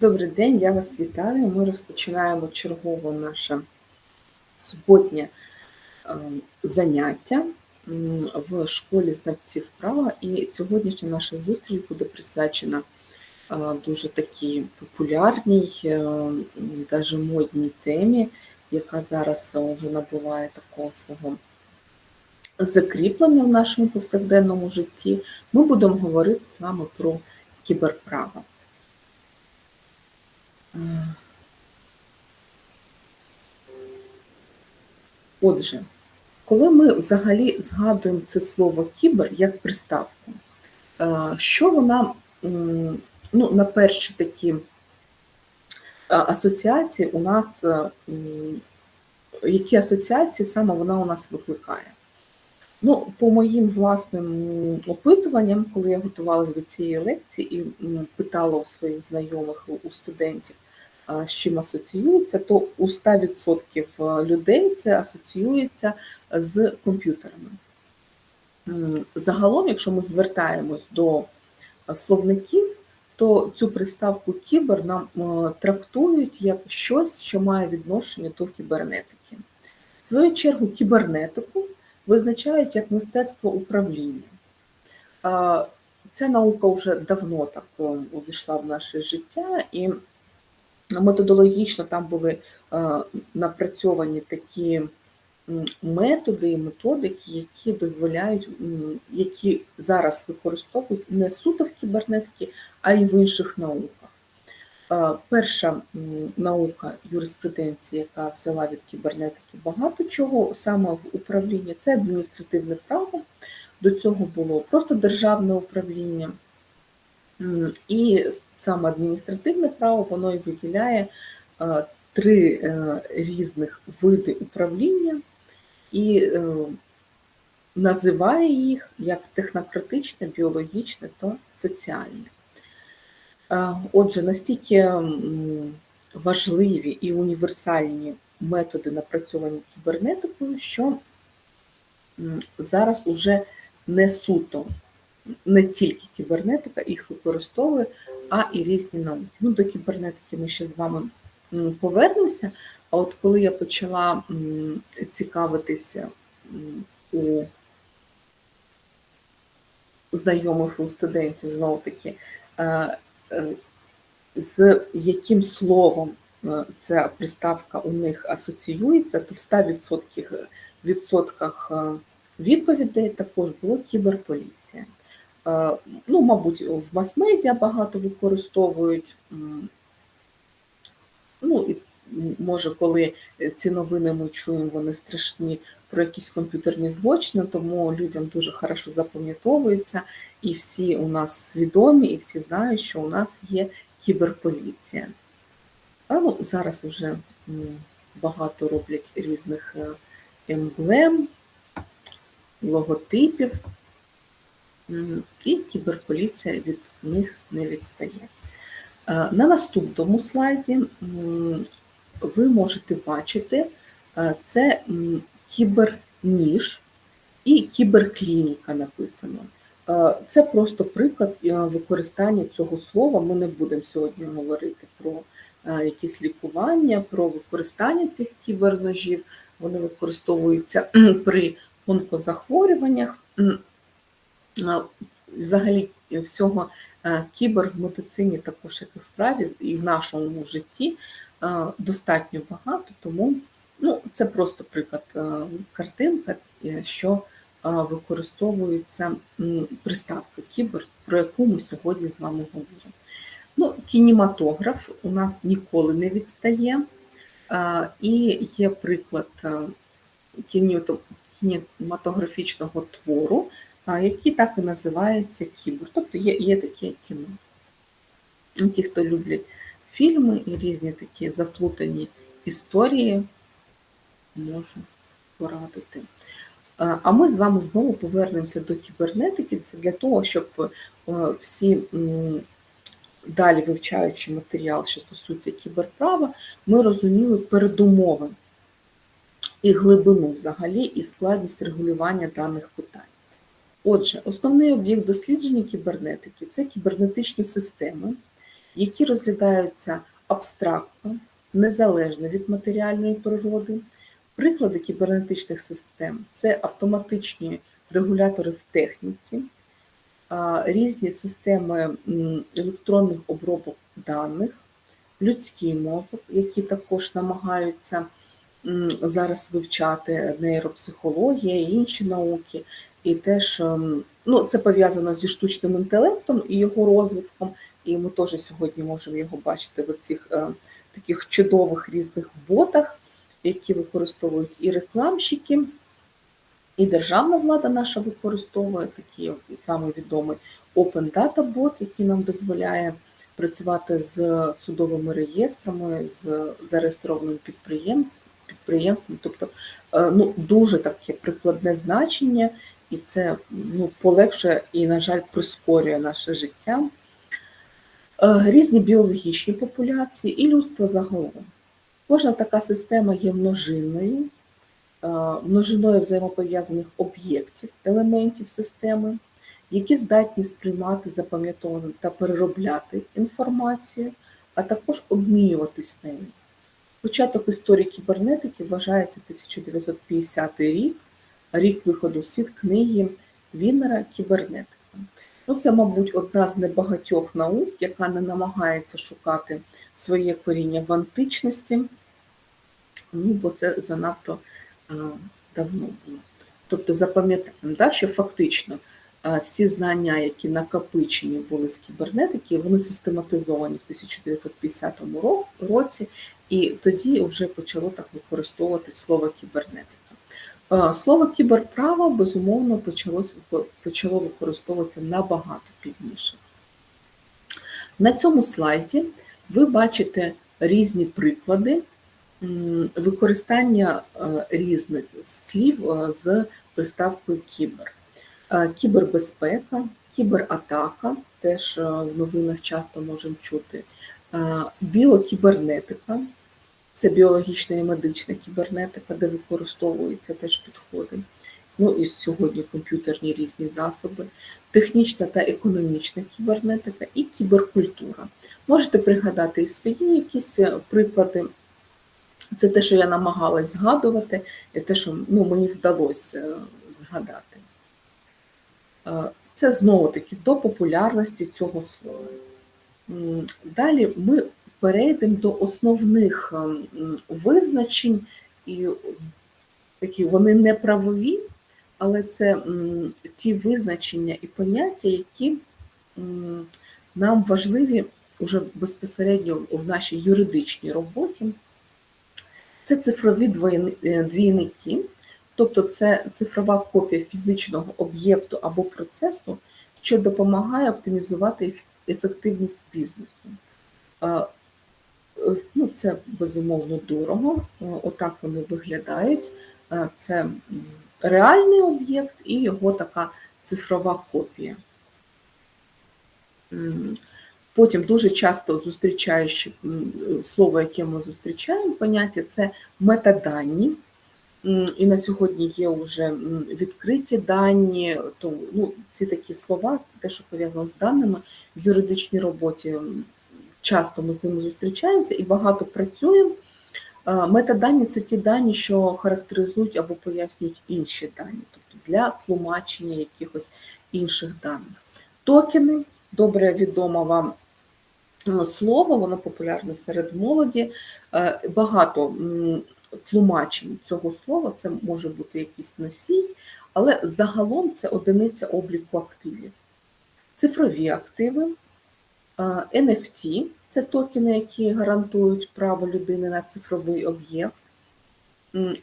Добрий день, я вас вітаю. Ми розпочинаємо чергове наше суботнє е, заняття в школі знавців права. І сьогоднішня наша зустріч буде присвячена е, дуже такій популярній, е, м, даже модній темі, яка зараз е, вже набуває такого свого закріплення в нашому повсякденному житті. Ми будемо говорити вами про кіберправо. Отже, коли ми взагалі згадуємо це слово кібер як приставку, е, що вона, ну, на перші такі е, асоціації у нас, е, які асоціації саме вона у нас викликає? Ну, по моїм власним опитуванням, коли я готувалася до цієї лекції і питала у своїх знайомих, у- студентів, з чим асоціюється, то у 100% людей це асоціюється з комп'ютерами. Загалом, якщо ми звертаємось до словників, то цю приставку кібер нам е, трактують як щось, що має відношення до кібернетики. В свою чергу, кібернетику визначають як мистецтво управління. Ця наука вже давно так е, увійшла в наше життя, і методологічно там були е, напрацьовані такі методи і методики, які дозволяють, які зараз використовують не суто в кібернетиці, а й в інших науках. Е, Перша наука юриспруденції, яка взяла від кібернетики багато чого саме в управлінні, це адміністративне право. До цього було просто державне управління. І саме адміністративне право воно і виділяє е, три е, різних види управління і е, називає їх як технократичне, біологічне та соціальне. Отже, настільки важливі і універсальні методи напрацьовані кібернетикою, що зараз уже не суто не тільки кібернетика їх використовує, а і різні науки. Ну, до кібернетики ми ще з вами повернемося. А от коли я почала цікавитися у знайомих у студентів знову таки, е, е, з яким словом е, ця приставка у них асоціюється, то в 100% відсотках відповідей також було кіберполіція. Е, Ну, мабуть, в мас-медіа багато використовують. Ну, і може, коли ці новини ми чуємо, вони страшні про якісь комп'ютерні злочини, тому людям дуже хорошо запам'ятовується, і всі у нас свідомі, і всі знають, що у нас є кіберполіція. А ну, зараз вже багато роблять різних е, емблем, логотипів, і кіберполіція від них не відстає. Е, На наступному слайді ви можете бачити е, це кіберніж і кіберклініка написано. Е, Це просто приклад використання цього слова. Ми не будемо сьогодні говорити про якісь лікування, про використання цих кіберножів. Вони використовуються при онкозахворюваннях. Взагалі всього е, кібер в медицині також як і в праві, і в нашому житті е, достатньо багато, тому ну, це просто приклад е, картинка, що використовується м, приставка кібер, про яку ми сьогодні з вами говоримо. Ну, кінематограф у нас ніколи не відстає, і є приклад кінематографічного твору, який так і називається кібер. Тобто є, є таке кіно. Ті, хто люблять фільми і різні такі заплутані історії, можу порадити. А а ми з вами знову повернемося до кібернетики. Це для того, щоб е, всі далі вивчаючи матеріал, що стосується кіберправа, ми розуміли передумови і глибину взагалі, і складність регулювання даних питань. Отже, основний об'єкт дослідження кібернетики це кібернетичні системи, які розглядаються абстрактно, незалежно від матеріальної природи. Приклади кібернетичних систем це автоматичні регулятори в техніці, різні системи електронних обробок даних, людський мозок, які також намагаються зараз вивчати нейропсихологія і інші науки. І теж ну, це пов'язано зі штучним інтелектом і його розвитком. І ми теж сьогодні можемо його бачити в цих е, таких чудових різних ботах, які використовують і рекламщики, і державна влада наша використовує такий самий відомий Open Data Bot, який нам дозволяє працювати з судовими реєстрами, з зареєстрованим підприємством. Підприємством, тобто е, ну, дуже таке прикладне значення, і це ну, полегшує і, на жаль, прискорює наше життя. Е, Різні біологічні популяції і людство загалом. Кожна така система є множинною, е, множиною взаємопов'язаних об'єктів, елементів системи, які здатні сприймати, запам'ятовувати та переробляти інформацію, а також обмінюватись нею. Початок історії кібернетики вважається 1950 рік, рік виходу в світ книги Віннера Кібернетика. Ну, це, мабуть, одна з небагатьох наук, яка не намагається шукати своє коріння в античності, ну, бо це занадто а, давно було. Тобто запам'ятаємо, да, що фактично а, всі знання, які накопичені були з кібернетики, вони систематизовані в 1950 році, і тоді вже почало так використовувати слово кібернетика. Е, Слово кіберправо, безумовно, почало використовуватися набагато пізніше. На цьому слайді ви бачите різні приклади використання е, різних слів е, з приставкою кібер. Кібербезпека, кібератака, теж в новинах часто можемо чути, біокібернетика, це біологічна і медична кібернетика, де використовуються теж підходи. Ну і сьогодні комп'ютерні різні засоби, технічна та економічна кібернетика і кіберкультура. Можете пригадати і свої якісь е, приклади. Це те, що я намагалась згадувати, і те, що ну, мені вдалося е, згадати. Е, Це знову-таки до популярності цього слова. Далі ми перейдемо до основних ем, визначень, і такі вони не правові, але це ті визначення і поняття, які нам важливі вже безпосередньо в нашій юридичній роботі. Це цифрові е, двійники, тобто це цифрова копія фізичного об'єкту або процесу, що допомагає оптимізувати ефективність бізнесу. Ну, це безумовно дорого. Е, Отак вони виглядають. Е, Це реальний об'єкт і його така цифрова копія. Потім дуже часто зустрічаючи слово, яке ми зустрічаємо, поняття це метадані. І на сьогодні є вже відкриті дані, то ну, ці такі слова, те, що пов'язано з даними в юридичній роботі, часто ми з ними зустрічаємося і багато працюємо. Е, Метадані це ті дані, що характеризують або пояснюють інші дані, тобто для тлумачення якихось інших даних. Токени, добре відомо вам е, слово, воно популярне серед молоді. Е, Багато тлумачень цього слова, це може бути якийсь носій, але загалом це одиниця обліку активів. Цифрові активи, NFT це токени, які гарантують право людини на цифровий об'єкт.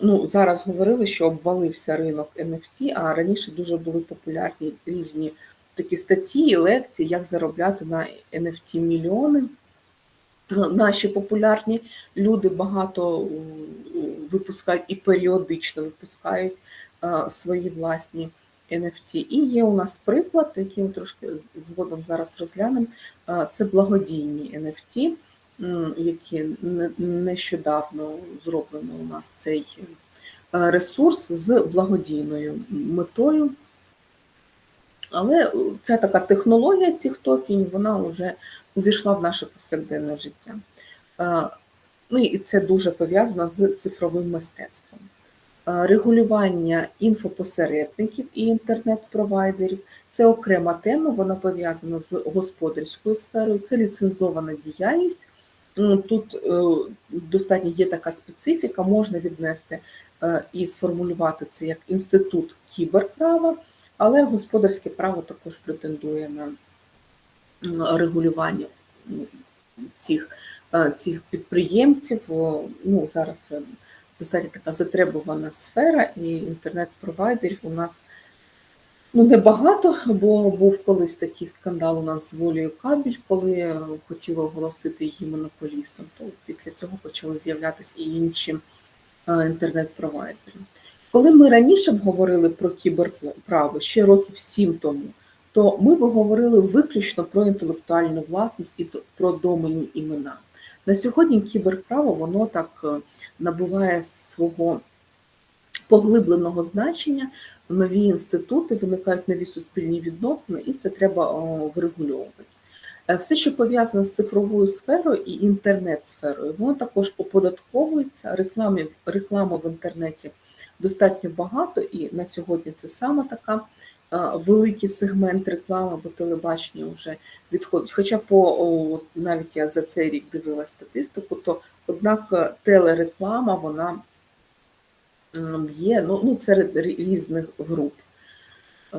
Ну, зараз говорили, що обвалився ринок NFT, а раніше дуже були популярні різні такі статті лекції, як заробляти на NFT мільйони. Ну, Наші популярні люди багато випускають і періодично випускають е, свої власні NFT. І є у нас приклад, який ми трошки згодом зараз розглянемо. Це благодійні NFT, які нещодавно зроблено у нас цей ресурс з благодійною метою. Але ця така технологія цих токенів, вона вже увійшла в наше повсякденне життя. Ну і це дуже пов'язано з цифровим мистецтвом. Е, Регулювання інфопосередників і інтернет-провайдерів це окрема тема, вона пов'язана з господарською сферою, це ліцензована діяльність. Тут е, достатньо є така специфіка, можна віднести е, і сформулювати це як інститут кіберправа, але господарське право також претендує на регулювання цих, цих підприємців. Ну, зараз достатньо така затребувана сфера, і інтернет-провайдерів у нас ну, небагато, бо був колись такий скандал у нас з волею кабель, коли хотіли оголосити її монополістом. То після цього почали з'являтися і інші е, інтернет-провайдери. Коли ми раніше б говорили про кіберправо ще років сім тому, то ми б говорили виключно про інтелектуальну власність і про доменні імена. На сьогодні кіберправо воно так е, набуває свого поглибленого значення, нові інститути, виникають нові суспільні відносини, і це треба врегульовувати. Е, Все, що пов'язане з цифровою сферою і інтернет-сферою, воно також оподатковується. Реклами, реклами в інтернеті достатньо багато, і на сьогодні це саме така е, великий сегмент реклами, бо телебачення вже відходить. Хоча по навіть я за цей рік дивилася статистику, то однак е, телереклама вона є ну, ну, серед різних груп. Е,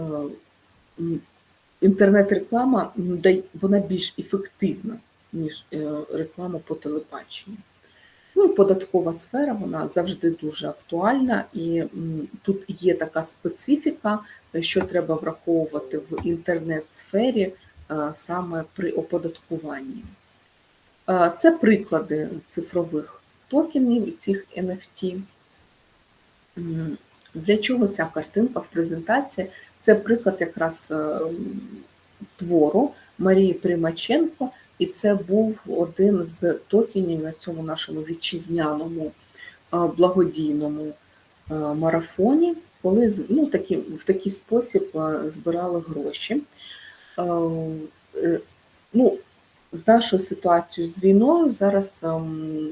Інтернет-реклама вона більш ефективна, ніж е, реклама по телебаченню. Ну і податкова сфера вона завжди дуже актуальна, і тут є така специфіка, що треба враховувати в інтернет-сфері е, саме при оподаткуванні. Е, Це приклади цифрових токенів, цих NFT. Для чого ця картинка в презентації? Це приклад якраз е, твору Марії Примаченко, і це був один з токенів на цьому нашому вітчизняному благодійному марафоні, коли ну, такі, в такий спосіб збирали гроші. Е, Ну, з нашою ситуацією з війною зараз ем,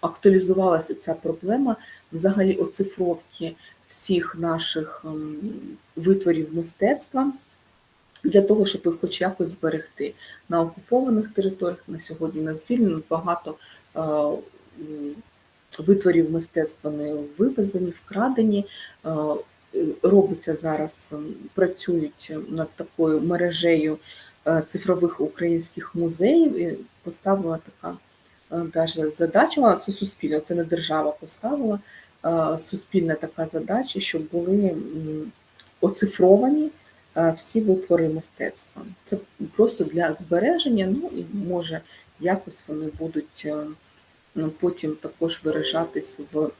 актуалізувалася ця проблема взагалі оцифровки всіх наших ем, витворів мистецтва для того, щоб їх хоч якось зберегти. На окупованих територіях на сьогодні на звільнених багато е, витворів мистецтва не вивезені, вкрадені. Е, е, Робиться зараз, ем, працюють над такою мережею е, цифрових українських музеїв і поставила така е, даже задача, це суспільна, це не держава поставила, е, суспільна така задача, щоб були оцифровані е, всі витвори мистецтва. Це просто для збереження, ну і може якось вони будуть е, ну, потім також виражатись в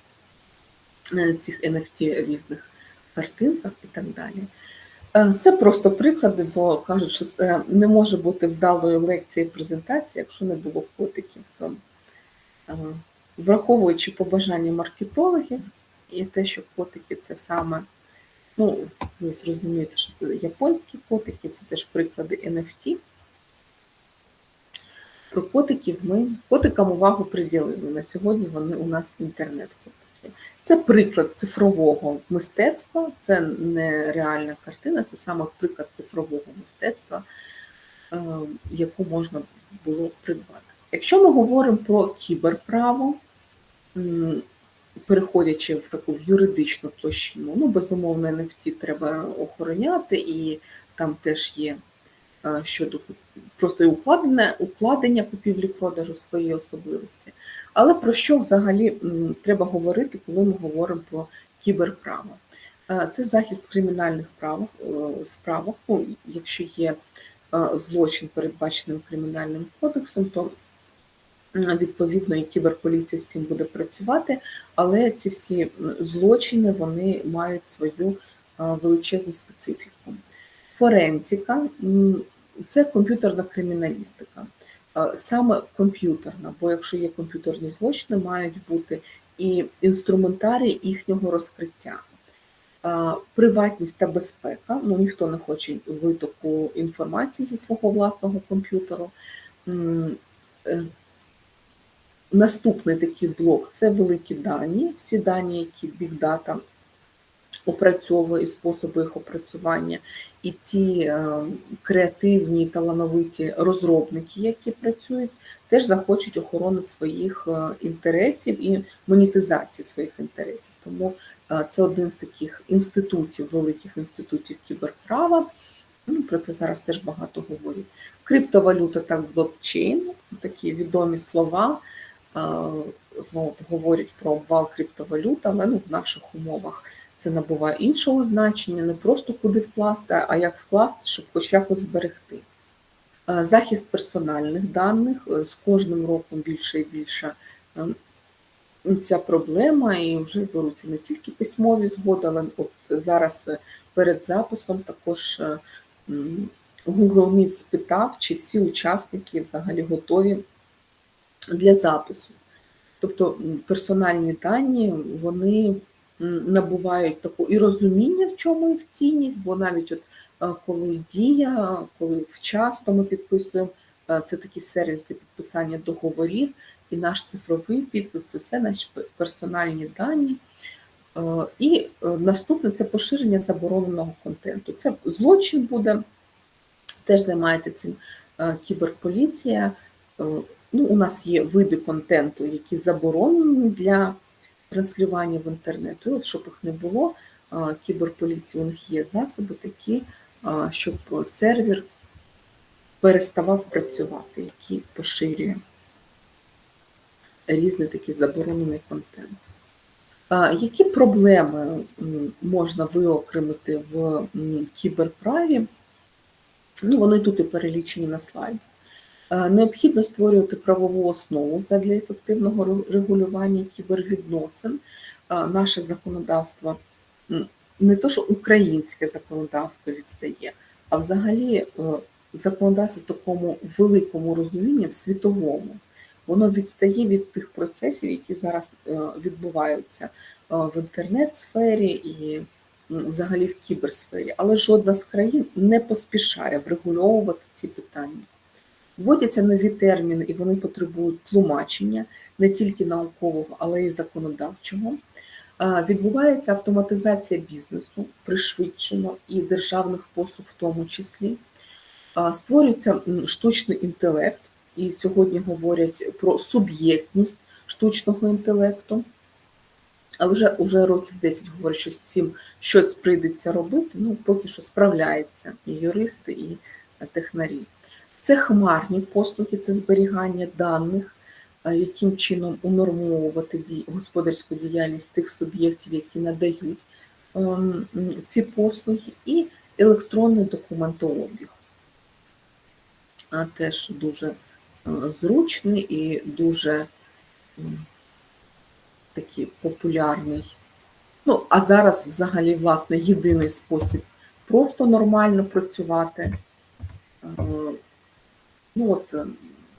е, цих NFT різних картинках і так далі. Е, Це просто приклади, бо кажуть, що е, не може бути вдалої лекції презентації, якщо не було котиків. То, е, враховуючи побажання маркетологів і те, що котики це саме, ну, ви зрозумієте, що це японські котики, це теж приклади NFT. Про котиків ми котикам увагу приділили. На сьогодні вони у нас інтернет-котики. Це приклад цифрового мистецтва, це не реальна картина, це саме приклад цифрового мистецтва, е, яку можна було придбати. Якщо ми говоримо про кіберправо, переходячи в таку в юридичну площину, ну, безумовно, NFT треба охороняти, і там теж є е, щодо просто і укладення, укладення купівлі-продажу своєї особливості. Але про що взагалі треба говорити, коли ми говоримо про кіберправо? Е, Це захист кримінальних правах, е, справах. Ну, якщо є злочин, передбаченим кримінальним кодексом, то відповідно і кіберполіція з цим буде працювати, але ці всі злочини вони мають свою е, величезну специфіку. Форензика це комп'ютерна криміналістика. Е, Саме комп'ютерна, бо якщо є комп'ютерні злочини, мають бути і інструментарій їхнього розкриття. Приватність та безпека. Ну, ніхто не хоче витоку інформації зі свого власного комп'ютеру. Наступний такий блок це великі дані, всі дані, які Big Data опрацьовує і способи їх опрацювання, і ті е, креативні, талановиті розробники, які працюють, теж захочуть охорони своїх е, інтересів і монетизації своїх інтересів. Тому е, це один з таких інститутів, великих інститутів кіберправа. Ну, Про це зараз теж багато говорять. Криптовалюта та блокчейн такі відомі слова. Знову говорять про обвал криптовалют, але ну, в наших умовах це набуває іншого значення, не просто куди вкласти, а як вкласти, щоб хоч якось зберегти. Захист персональних даних з кожним роком більше і більше ця проблема, і вже беруться не тільки письмові згоди, але от зараз перед записом також Google Meet спитав, чи всі учасники взагалі готові для запису. Тобто персональні дані, вони набувають таку і розуміння, в чому їх цінність, бо навіть от коли дія, коли вчасно ми підписуємо, це такий сервіс для підписання договорів, і наш цифровий підпис це все наші персональні дані. І наступне це поширення забороненого контенту. Це злочин буде, теж займається цим кіберполіція. Ну, У нас є види контенту, які заборонені для транслювання в інтернету. І от, щоб їх не було, кіберполіції у них є засоби такі, щоб сервер переставав працювати, який поширює різний такий заборонений контент. Які проблеми можна виокремити в кіберправі? Ну, Вони тут і перелічені на слайді. Необхідно створювати правову основу для ефективного регулювання кібервідносин. Наше законодавство не то, що українське законодавство відстає, а взагалі е, законодавство в такому великому розумінні, в світовому, воно відстає від тих процесів, які зараз е, відбуваються е, в інтернет-сфері і взагалі в кіберсфері. Але жодна з країн не поспішає врегульовувати ці питання. Вводяться нові терміни, і вони потребують тлумачення не тільки наукового, але й законодавчого. Відбувається автоматизація бізнесу, пришвидшено і державних послуг в тому числі. Створюється штучний інтелект, і сьогодні говорять про суб'єктність штучного інтелекту. Але вже вже років 10 говорять, що з цим щось прийдеться робити. Ну, поки що справляються і юристи, і технарі. Це хмарні послуги, це зберігання даних, яким чином унормовувати господарську діяльність тих суб'єктів, які надають ем, ці послуги, і електронний документообіг. Теж дуже е, зручний і дуже такий популярний. Ну, а зараз взагалі, власне, єдиний спосіб просто нормально працювати. Ну от е,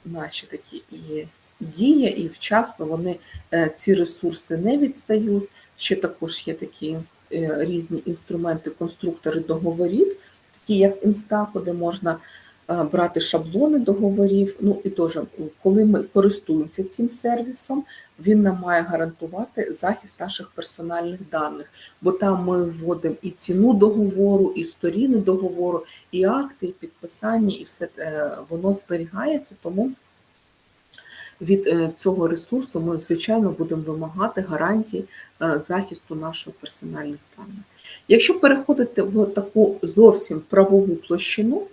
наші такі і дія, і вчасно вони е, ці ресурси не відстають. Ще також є такі е, різні інструменти, конструктори договорів, такі як Інстако, де можна брати шаблони договорів. Ну і теж, коли ми користуємося цим сервісом, він нам має гарантувати захист наших персональних даних, бо там ми вводимо і ціну договору, і сторіни договору, і акти, і підписання, і все е, воно зберігається. Тому від е, цього ресурсу ми, звичайно, будемо вимагати гарантії е, захисту наших персональних даних. Якщо переходити в таку зовсім правову площину,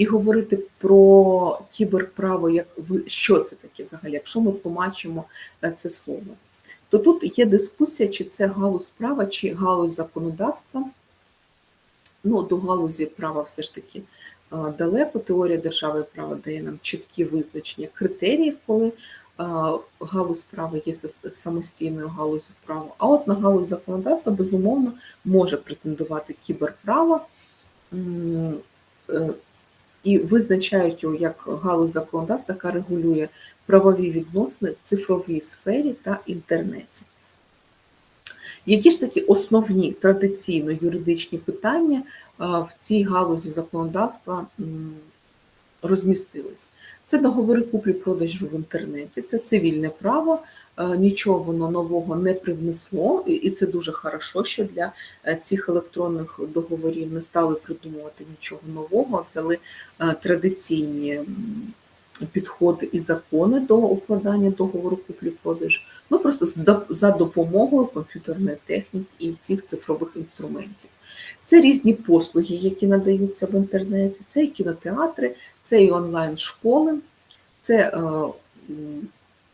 і говорити про кіберправо, як що це таке взагалі, якщо ми тлумачимо е, це слово, то тут є дискусія, чи це галузь права, чи галузь законодавства. Ну, до галузі права все ж таки е, далеко. Теорія держави права дає нам чіткі визначення критеріїв, коли е, галузь права є самостійною галузю права. А от на галузь законодавства, безумовно, може претендувати кіберправо і визначають його як галузь законодавства, яка регулює правові відносини в цифровій сфері та інтернеті. Які ж такі основні традиційно юридичні питання в цій галузі законодавства розмістились? Це договори куплі-продажу в інтернеті, це цивільне право, е, нічого воно нового не привнесло, і- це дуже хорошо, що для е, цих електронних договорів не стали придумувати нічого нового, а взяли е, традиційні підходи і закони до укладання договору куплі-продажу, ну просто за допомогою комп'ютерної техніки і цих цифрових інструментів. Це різні послуги, які надаються в інтернеті, це і кінотеатри, це і онлайн-школи, це е,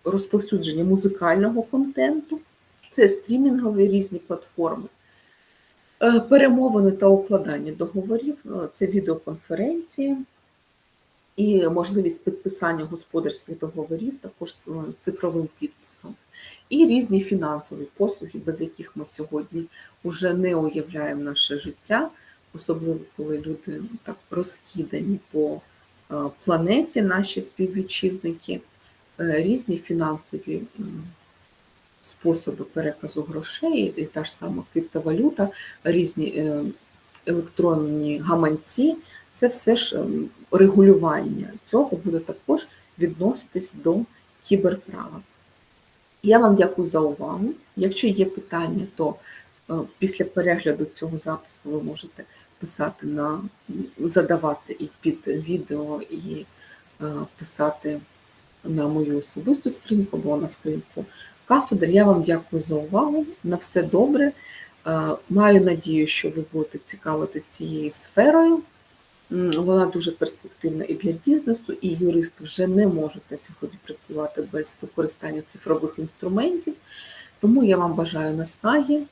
розповсюдження музикального контенту, це стрімінгові різні платформи, е, перемовини та укладання договорів, е, це відеоконференції і можливість підписання господарських договорів також е, цифровим підписом. І різні фінансові послуги, без яких ми сьогодні вже не уявляємо наше життя, особливо коли люди так розкидані по е, планеті, наші співвітчизники, е, різні фінансові способи переказу грошей, і та ж сама криптовалюта, різні електронні гаманці, це все ж ем, регулювання цього буде також відноситись до кіберправа. Я вам дякую за увагу. Якщо є питання, то е, після перегляду цього запису ви можете писати на задавати і під відео, і е, писати на мою особисту сторінку або на сторінку кафедри. Я вам дякую за увагу. На все добре. Е, Маю надію, що ви будете цікавитись цією сферою. Вона дуже перспективна і для бізнесу, і юристи вже не можуть на сьогодні працювати без використання цифрових інструментів. Тому я вам бажаю наснаги,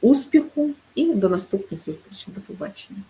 успіху і до наступних зустрічей. До побачення.